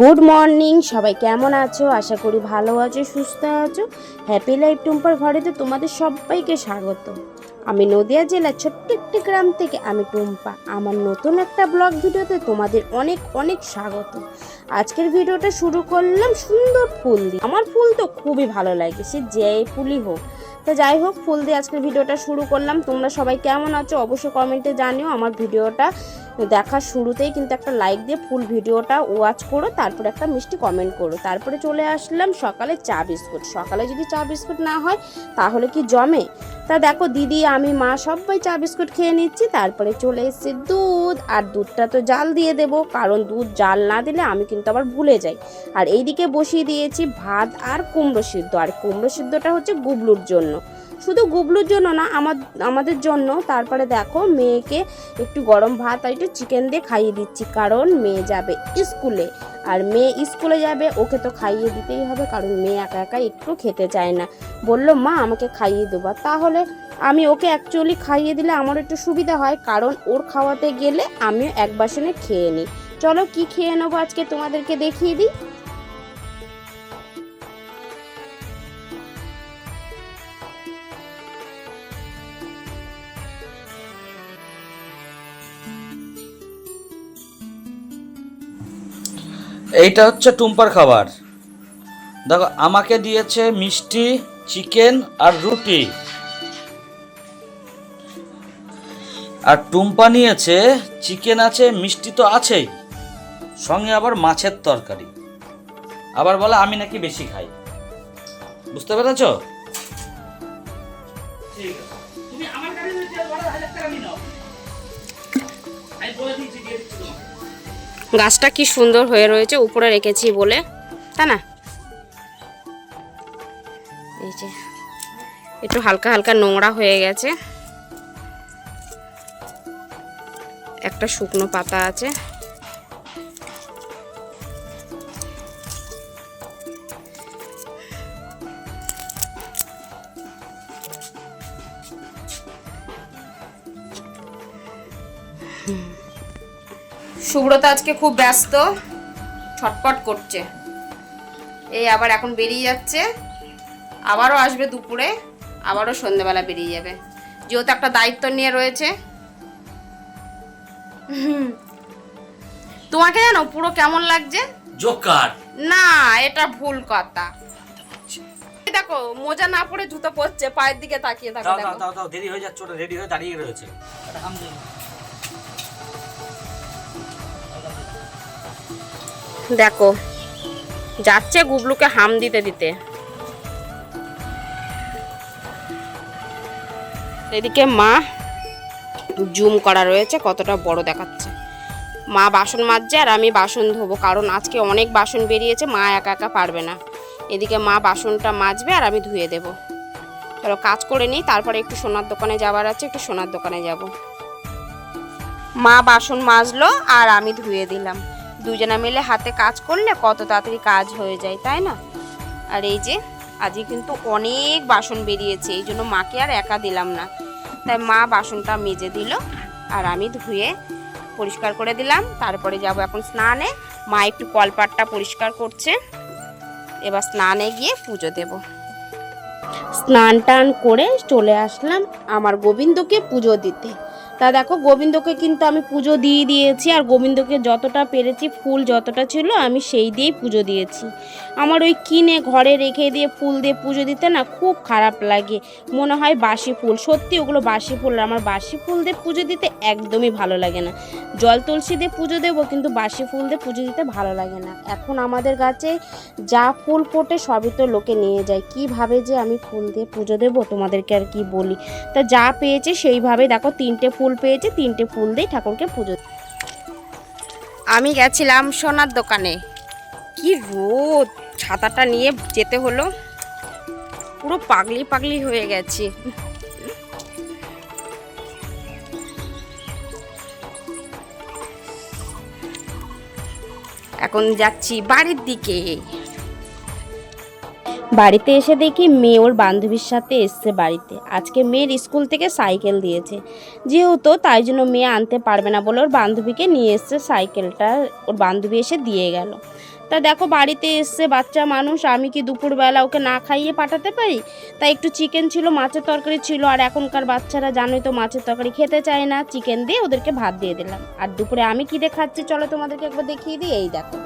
Good morning সবাই কেমন আছো? আশা করি ভালো আছো, সুস্থ আছো। হ্যাপি লাইফ টুম্পার ঘরেতে তোমাদের সবাইকে স্বাগত। আমি নদিয়া জেলার ছোট্ট একটি গ্রাম থেকে আমি টুম্পা। আমার নতুন একটা ব্লগ ভিডিওতে তোমাদের অনেক অনেক স্বাগত। আজকের ভিডিওটা শুরু করলাম সুন্দর ফুল দিয়ে। আমার ফুল তো খুবই ভালো লাগে, সে যে ফুলই হোক। তো যাই হোক, ফুল দিয়ে আজকের ভিডিওটা শুরু করলাম। তোমরা সবাই কেমন আছো অবশ্যই কমেন্টে জানিও। আমার ভিডিওটা দেখার শুরুতেই কিন্তু একটা লাইক দিয়ে ফুল ভিডিওটা ওয়াচ করো, তারপরে একটা মিষ্টি কমেন্ট করো। তারপরে চলে আসলাম সকালে চা বিস্কুট। সকালে যদি চা বিস্কুট না হয়, তাহলে কি জমে? তা দেখো দিদি, আমি, মা সবাই চা বিস্কুট খেয়ে নিচ্ছি। তারপরে চলে এসেছে দুধ, আর দুধটা তো জাল দিয়ে দেব, কারণ দুধ জাল না দিলে আমি কিন্তু আবার ভুলে যাই। আর এইদিকে বসিয়ে দিয়েছি ভাত আর কুমড়ো সিদ্ধ। আর কুমড়ো সিদ্ধটা হচ্ছে গুবলুর জন্য। শুধু গুবলুর জন্য না, আমার, আমাদের জন্য। তারপরে দেখো মেয়েকে একটু গরম ভাত আর একটু চিকেন দিয়ে খাইয়ে দিচ্ছি, কারণ মেয়ে যাবে স্কুলে। আর মেয়ে স্কুলে যাবে, ওকে তো খাইয়ে দিতেই হবে, কারণ মেয়ে একা একা একটু খেতে চায় না। বলল, মা, আমাকে খাইয়ে দেবা। তাহলে আমি ওকে অ্যাকচুয়ালি খাইয়ে দিলে আমার একটু সুবিধা হয়, কারণ ওর খাওয়াতে গেলে আমিও এক বাসনে খেয়ে নিই। চলো কি খেয়ে নেব আজকে তোমাদেরকে দেখিয়ে দিই। এইটা হচ্ছে টুম্পার খাবার। দেখো, আমাকে দিয়েছে মিষ্টি, চিকেন আর রুটি। আর টুম্পা নিয়েছে, চিকেন আছে, মিষ্টি তো আছেই। সঙ্গে আবার মাছের তরকারি। আবার বলে আমি নাকি বেশি খাই। বুঝতে পেরেছ? তুমি আমার কাছে হাজার টাকা নিয়ে নাও। আমি বলে দিচ্ছি দিয়ে দিচ্ছি তোমাকে। গাছটা কি সুন্দর হয়ে রয়েছে উপরে রেখেছি বলে তা না? এই যে একটু হালকা হালকা নোংরা হয়ে গেছে। একটা শুকনো পাতা আছে। সুব্রত আজকে খুব ব্যস্ত ছটপট করছে। এই আবার এখন বেরিয়ে যাচ্ছে আবারও আসবে দুপুরে আবারও সন্ধ্যেবেলা বেরিয়ে যাবে। যেহেতু একটা দায়িত্ব নিয়ে রয়েছে। তোমাকে জানো পুরো কেমন লাগছে? জোকার। না এটা ভুল কথা। দেখো মোজা না পরে জুতো পরছে পায়ের দিকে তাকিয়ে থাকো দাও দেখো। দাও দাও দেরি হয়ে যাচ্ছে ওটা রেডি হয়ে দাঁড়িয়ে রয়েছে। দেখো, যাচ্ছে গুবলুকে হাম দিতে দিতে। এদিকে মা জুম করা রয়েছে, কতটা বড় দেখাচ্ছে। মা বাসন মাজছে আর আমি বাসন ধোবো, কারণ আজকে অনেক বাসন বেরিয়েছে, মা একা একা পারবে না। এদিকে মা বাসনটা মাজবে আর আমি ধুয়ে দেবো। চলো কাজ করে নিই, তারপরে একটু সোনার দোকানে যাবার আছে, একটু সোনার দোকানে যাব। মা বাসন মাজলো আর আমি ধুয়ে দিলাম। দুজনা মিলে হাতে কাজ করলে কত তাড়াতাড়ি কাজ হয়ে যায়, তাই না? আর এই যে, আজকে কিন্তু অনেক বাসন বেরিয়েছে, এই জন্য মাকে আর একা দিলাম না। তাই মা বাসনটা মেজে দিল, আর আমি ধুয়ে পরিষ্কার করে দিলাম। তারপরে যাব এখন স্নানে। মা একটু কলপাটটা পরিষ্কার করছে। এবার স্নানে গিয়ে পুজো দেব। স্নান টান করে চলে আসলাম আমার গোবিন্দকে পুজো দিতে। তা দেখো, গোবিন্দকে কিন্তু আমি পুজো দিয়ে দিয়েছি আর গোবিন্দকে যতটা পেরেছি, ফুল যতটা ছিল আমি সেই দিয়েই পুজো দিয়েছি। আমার ওই কিনে ঘরে রেখে দিয়ে ফুল দিয়ে পুজো দিতে না খুব খারাপ লাগে। মনে হয় বাসি ফুল। সত্যি ওগুলো বাসি ফুল আমার বাসি ফুল দিয়ে পুজো দিতে একদমই ভালো লাগে না। জল তুলসী দিয়ে পুজো দেবো কিন্তু বাসি ফুল দিয়ে পুজো দিতে ভালো লাগে না। এখন আমাদের গাছে যা ফুল ফোটে সবই তো লোকে নিয়ে যায়। কীভাবে যে আমি ফুল দিয়ে পুজো দেবো? তোমাদেরকে আর কি বলি। তা যা পেয়েছে সেইভাবে দেখো, তিনটে ফুল পেয়েছে, তিনটে ফুল দিয়ে ঠাকুরকে পুজো আমি গেছিলাম সোনার দোকানে। কি রোদ! ছাতাটা নিয়ে যেতে হলো। পুরো পাগলি পাগলি হয়ে গেছি। এখন যাচ্ছি বাড়ির দিকে। বাড়িতে এসে দেখি মেয়ে ওর বান্ধবীর সাথে এসছে বাড়িতে। আজকে মেয়ের স্কুল থেকে সাইকেল দিয়েছে। যেহেতু তাই জন্য মেয়ে আনতে পারবে না বলে ওর বান্ধবীকে নিয়ে এসছে সাইকেলটা, ওর বান্ধবী এসে দিয়ে গেল। তা দেখো বাড়িতে এসছে বাচ্চা মানুষ, আমি কি দুপুরবেলা ওকে না খাইয়ে পাঠাতে পারি? তাই একটু চিকেন ছিল, মাছের তরকারি ছিল, আর এখনকার বাচ্চারা জানোই তো মাছের তরকারি খেতে চায় না, চিকেন দিয়ে ওদেরকে ভাত দিয়ে দিলাম। আর দুপুরে আমি কী দিয়ে খাচ্ছি, চলো তোমাদেরকে একবার দেখিয়ে দিই, এই দেখো।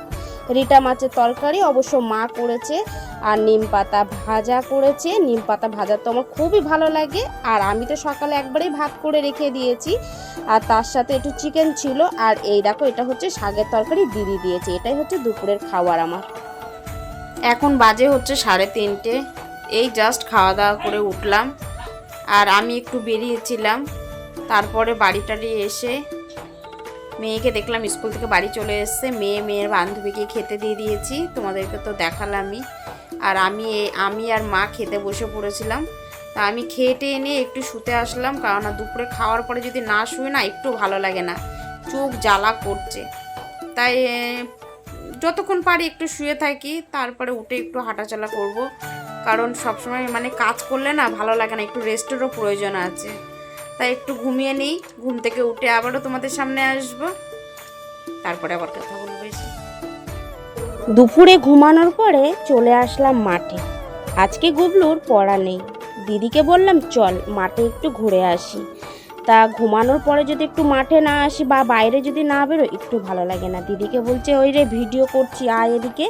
রিটা মাছের তরকারি, অবশ্য মা করেছে আর নিম পাতা ভাজা করেছে। নিম পাতা ভাজা তো আমার খুবই ভালো লাগে। আর আমি তো সকালে একবারেই ভাত করে রেখে দিয়েছি। আর তার সাথে একটু চিকেন ছিল। আর এই দেখো, এটা হচ্ছে শাকের তরকারি, দিদি দিয়েছে। এটাই হচ্ছে দুপুরের খাবার আমার। এখন বাজে হচ্ছে সাড়ে তিনটে। এই জাস্ট খাওয়া দাওয়া করে উঠলাম। আর আমি একটু বেরিয়েছিলাম। তারপরে বাড়ি টাড়ি এসে মেয়েকে দেখলাম স্কুল থেকে বাড়ি চলে এসছে। মেয়ে মেয়ের বান্ধবীকে খেতে দিয়ে দিয়েছি। তোমাদেরকে তো দেখালামই। আর আমি আমি আর মা খেতে বসে পড়েছিলাম। তা আমি খেটে এনে একটু শুতে আসলাম। কারণ দুপুরে খাওয়ার পরে যদি না শুয়ে না, একটু ভালো লাগে না। চোখ জ্বালা করছে। তাই যতক্ষণ পারি একটু শুয়ে থাকি। তারপরে উঠে একটু হাঁটাচলা করব। কারণ সবসময় মানে কাজ করলে না ভালো লাগে না। একটু রেস্টেরও প্রয়োজন আছে। তাই একটু ঘুমিয়ে নিই। ঘুম থেকে উঠে আবারও তোমাদের সামনে আসব। তারপরে আবার কথা বলব দুপুরে ঘুমানোর পরে চলে আসলাম মাঠে। আজকে গুবলুর পড়া নেই। দিদিকে বললাম, চল, মাঠে একটু ঘুরে আসি। তা ঘুমানোর পরে যদি একটু মাঠে না আসি বা বাইরে যদি না বেরো একটু ভালো লাগে না। দিদিকে বলছে, ওই রে ভিডিও করছি, আয় এদিকে।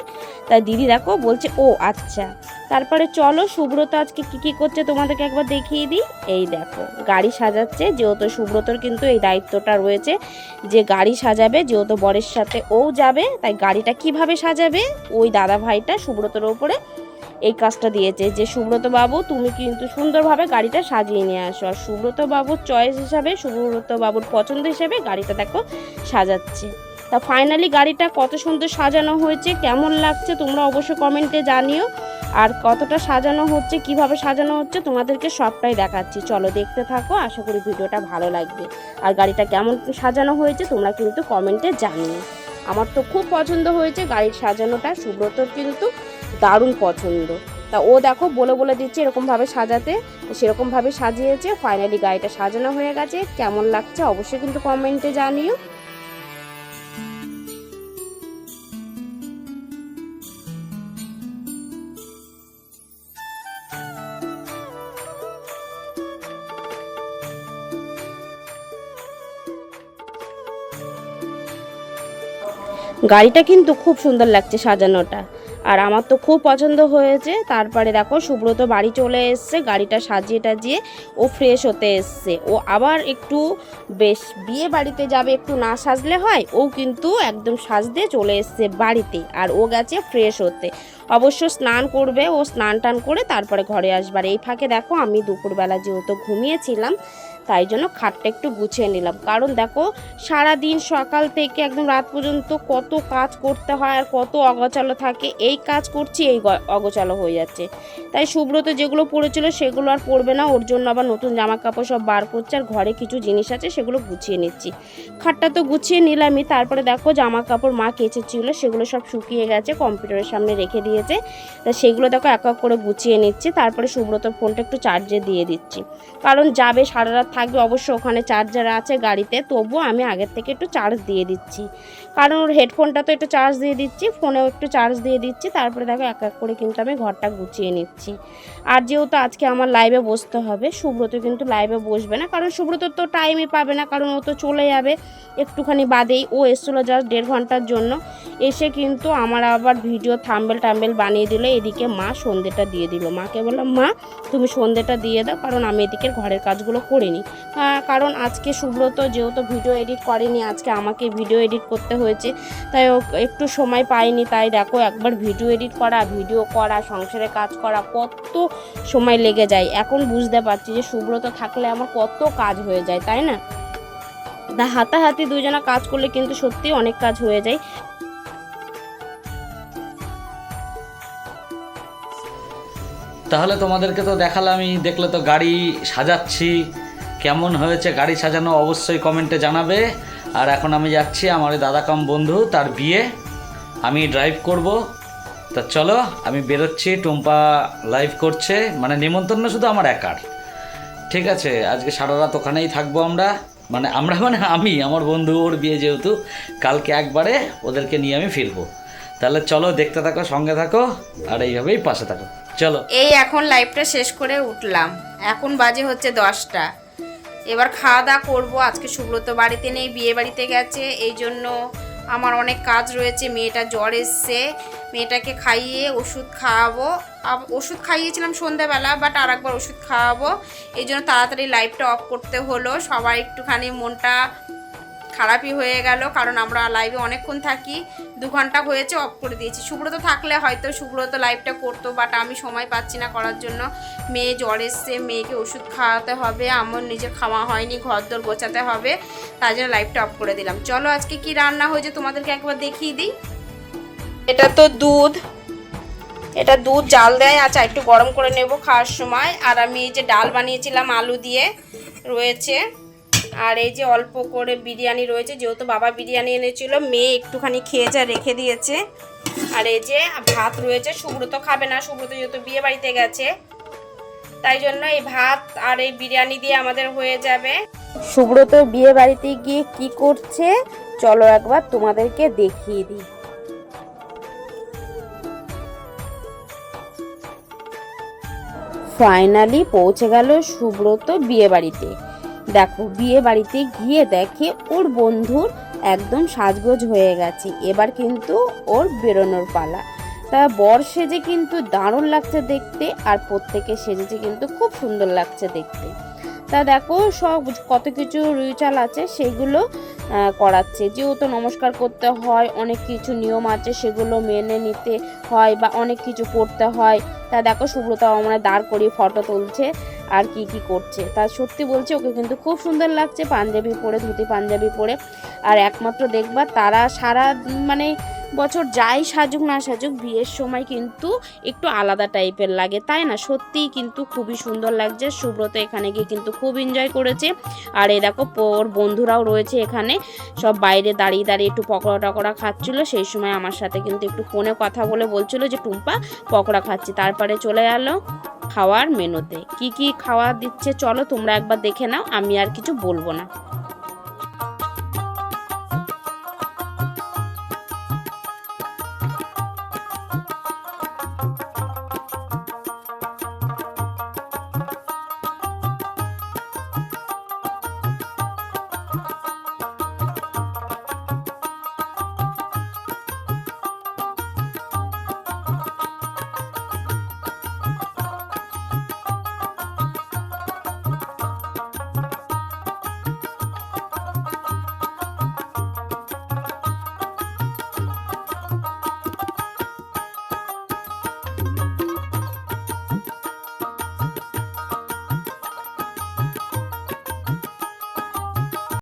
তাই দিদি দেখো বলছে, ও আচ্ছা। তারপরে চলো, সুব্রত আজকে কি, কী করছে তোমাদেরকে একবার দেখিয়ে দিই। এই দেখো, গাড়ি সাজাচ্ছে, যেহেতু সুব্রতর কিন্তু এই দায়িত্বটা রয়েছে যে গাড়ি সাজাবে, যেহেতু বরের সাথে ও যাবে, তাই গাড়িটা কীভাবে সাজাবে? ওই দাদা ভাইটা সুব্রতর ওপরে এই কাজটা দিয়েছে যে সুব্রত বাবু তুমি কিন্তু সুন্দরভাবে গাড়িটা সাজিয়ে নিয়ে আসো। আর সুব্রত বাবুর চয়েস হিসাবে সুব্রত বাবুর পছন্দ হিসাবে গাড়িটা দেখো সাজাচ্ছে। তা ফাইনালি গাড়িটা কত সুন্দর সাজানো হয়েছে, কেমন লাগছে তোমরা অবশ্যই কমেন্টে জানিও। আর কতটা সাজানো হচ্ছে, কীভাবে সাজানো হচ্ছে, তোমাদেরকে সবটাই দেখাচ্ছি। চলো দেখতে থাকো, আশা করি ভিডিওটা ভালো লাগবে। আর গাড়িটা কেমন সাজানো হয়েছে, তোমরা কিন্তু কমেন্টে জানিও। আমার তো খুব পছন্দ হয়েছে গাড়ির সাজানোটা, সুব্রতর কিন্তু দারুণ পছন্দ। তা ও দেখো বলে বলে দিচ্ছে এরকমভাবে সাজাতে, সেরকমভাবে সাজিয়েছে। ফাইনালি গাড়িটা সাজানো হয়ে গেছে। কেমন লাগছে অবশ্যই কিন্তু কমেন্টে জানিও। গাড়িটা কিন্তু খুব সুন্দর লাগছে সাজানোটা। আর আমার তো খুব পছন্দ হয়েছে। তারপরে দেখো, সুব্রত বাড়ি চলে এসছে, গাড়িটা সাজিয়ে টাজিয়ে ও ফ্রেশ হতে এসছে। ও আবার একটু বেশ বিয়ে বাড়িতে যাবে, একটু না সাজলে হয়, ও কিন্তু একদম সাজতে চলে এসছে বাড়িতে আর ও গেছে ফ্রেশ হতে। অবশ্য স্নান করবে, ও স্নান টান করে তারপরে ঘরে আসবার এই ফাঁকে দেখো, আমি দুপুরবেলা যেহেতু ঘুমিয়েছিলাম তাই জন্য খাটটা একটু গুছিয়ে নিলাম। কারণ দেখো সারা দিন সকাল থেকে একদম রাত পর্যন্ত কত কাজ করতে হয় আর কত অগচালো থাকে। এই কাজ করছি, এই অগচালো হয়ে যাচ্ছে। তাই সুব্রত যেগুলো পড়েছিল সেগুলো আর পড়বে না। ওর জন্য আবার নতুন জামা কাপড় সব বার করছে আর ঘরে কিছু জিনিস আছে সেগুলো গুছিয়ে নিচ্ছি। খাটটা তো গুছিয়ে নিলামই। তারপরে দেখো জামা কাপড় মা কেচেছিল, সেগুলো সব শুকিয়ে গেছে, কম্পিউটারের সামনে রেখে দিয়েছে। তা সেগুলো দেখো এক এক করে গুছিয়ে নিচ্ছি। তারপরে সুব্রত ফোনটা একটু চার্জে দিয়ে দিচ্ছি। কারণ যাবে সারা রাত থাকবে। অবশ্য ওখানে চার্জার আছে গাড়িতে, তবুও আমি আগের থেকে একটু চার্জ দিয়ে দিচ্ছি। কারণ ওর হেডফোনটা তো একটু চার্জ দিয়ে দিচ্ছি ফোনেও একটু চার্জ দিয়ে দিচ্ছি, তারপরে দেখো এক এক করে কিন্তু আমি ঘরটা গুছিয়ে নিচ্ছি। আর যেহেতু আজকে আমার লাইভে বসতে হবে, সুব্রত কিন্তু লাইভে বসবে না, কারণ সুব্রত তো টাইমই পাবে না, কারণ ও তো চলে যাবে একটুখানি বাদেই। ও এসছিলো জাস্ট দেড় ঘণ্টার জন্য, এসে কিন্তু আমার আবার ভিডিও থাম্বেল টাম্বেল বানিয়ে দিল, এদিকে মা সন্ধ্যেটা দিয়ে দিল। মাকে বললাম, মা, তুমি সন্ধ্যেটা দিয়ে দাও, কারণ আমি এদিকে ঘরের কাজগুলো করিনি। কারণ আজকে সুব্রত যেহেতু ভিডিও এডিট করেনি, আজকে আমাকে ভিডিও এডিট করতে হয়েছে। তাই একটু সময় পাইনি তাই দেখো একবার ভিডিও এডিট করা ভিডিও করা, সংসারে কাজ করা, কত সময় লেগে যায়। এখন বুঝতে পারছি যে সুব্রত থাকলে আমার কত কাজ হয়ে যায়, তাই না? দা হাতাহাতি দুজনা কাজ করলে কিন্তু সত্যি অনেক কাজ হয়ে যায়। তাহলে তোমাদেরকে তো দেখালামই, দেখলে তো গাড়ি সাজাচ্ছি। কেমন হয়েছে গাড়ি সাজানো অবশ্যই কমেন্টে জানাবে। আর এখন আমি যাচ্ছি আমার দাদা কাম বন্ধু, তার বিয়ে। আমি ড্রাইভ করব। তা চলো, আমি বেরোচ্ছি, টুম্পা লাইভ করছে। মানে নিমন্ত্রণ শুধু আমার একার। ঠিক আছে, আজকে সারা রাত ওখানেই থাকব আমরা। মানে আমরা মানে আমি, আমার বন্ধু, ওর বিয়ে যেহেতু, কালকে একবারে ওদেরকে নিয়ে আমি ফিরবো। তাহলে চলো, দেখতে থাকো, সঙ্গে থাকো, আর এইভাবেই পাশে থাকো। চলো। এই এখন লাইভটা শেষ করে উঠলাম। এখন বাজে হচ্ছে দশটা। এবার খাওয়া দাওয়া করব। আজকে সুব্রত বাড়িতে নেই, বিয়ে বাড়িতে গেছে। এই জন্য আমার অনেক কাজ রয়েছে। মেয়েটা জ্বর এসছে। মেয়েটাকে খাইয়ে ওষুধ খাওয়াবো। ওষুধ খাইয়েছিলাম সন্ধ্যাবেলা বাট আর একবার ওষুধ খাওয়াবো। এই জন্য তাড়াতাড়ি লাইভটা অফ করতে হলো। সবার একটুখানি মনটা খারাপই হয়ে গেল, কারণ আমরা লাইভে অনেকক্ষণ থাকি। দু ঘণ্টা হয়েছে অফ করে দিয়েছি। সুব্রত থাকলে হয়তো সুব্রত লাইভটা করতো বাট আমি সময় পাচ্ছি না করার জন্য। মেয়ে জ্বর এসছে, মেয়েকে ওষুধ খাওয়াতে হবে, আমার নিজের খাওয়া হয়নি ঘর দর গোছাতে হবে, তাই জন্য লাইভটা অফ করে দিলাম। চলো আজকে কি রান্না হয়েছে তোমাদেরকে একবার দেখিয়ে দিই। এটা তো দুধ, এটা দুধ জাল দেয় আচ্ছা একটু গরম করে নেব খাওয়ার সময়। আর আমি যে ডাল বানিয়েছিলাম আলু দিয়ে, রয়েছে। আর এই যে অল্প করে বিরিয়ানি রয়েছে, যেহেতু বাবা বিরিয়ানি এনেছিল, মেয়ে একটুখানি খেয়ে যা রেখে দিয়েছে। আর এই যে ভাত রয়েছে, সুব্রত খাবে না, সুব্রত যেহেতু বিয়ে বাড়িতে গেছে, তাই জন্য এই ভাত আর এই বিরিয়ানি দিয়ে আমাদের হয়ে যাবে। সুব্রত বিয়ে বাড়িতে গিয়ে কি করছে? চলো একবার তোমাদেরকে দেখিয়ে দিই। ফাইনালি পৌঁছে গেল সুব্রত বিয়ে বাড়িতে। দেখো, বিয়ে বাড়িতে গিয়ে দেখে ওর বন্ধুর একদম সাজগোজ হয়ে গেছে। এবার কিন্তু ওর বেরোনোর পালা। তা বর সেজে কিন্তু দারুণ লাগছে দেখতে আর প্রত্যেকে সেজেছে কিন্তু খুব সুন্দর লাগছে দেখতে। তা দেখো, সব কত কিছু রিচাল আছে সেগুলো করাচ্ছে। যেহেতু নমস্কার করতে হয়, অনেক কিছু নিয়ম আছে সেগুলো মেনে নিতে হয় বা অনেক কিছু করতে হয়। তা দেখো, সুব্রতা আমরা দাঁড় করিয়ে ফটো তুলছে। আর কি কি করছে। তা সত্যি বলছে, ওকে কিন্তু খুব সুন্দর লাগছে, পাঞ্জাবি পরে, ধুতি পাঞ্জাবি পরে। আর একমাত্র দেখবা তারা সারা মানে বছর যাই সাজুক না সাজুক, বিয়ের সময় কিন্তু একটু আলাদা টাইপের লাগে, তাই না? সত্যিই কিন্তু খুবই সুন্দর লাগছে। সুব্রত এখানে গিয়ে কিন্তু খুব এনজয় করেছে। আর এই দেখো ওর বন্ধুরাও রয়েছে এখানে। সব বাইরে দাঁড়িয়ে দাঁড়িয়ে একটু পকোড়া টকোড়া খাচ্ছিল। সেই সময় আমার সাথে কিন্তু একটু ফোনে কথা বলে বলছিল যে, টুম্পা, পকোড়া খাচ্ছি। তারপরে চলে গেল খাওয়ার মেনুতে কি কি খাওয়া দিচ্ছে, চলো তোমরা একবার দেখে নাও, আমি আর কিছু বলব না।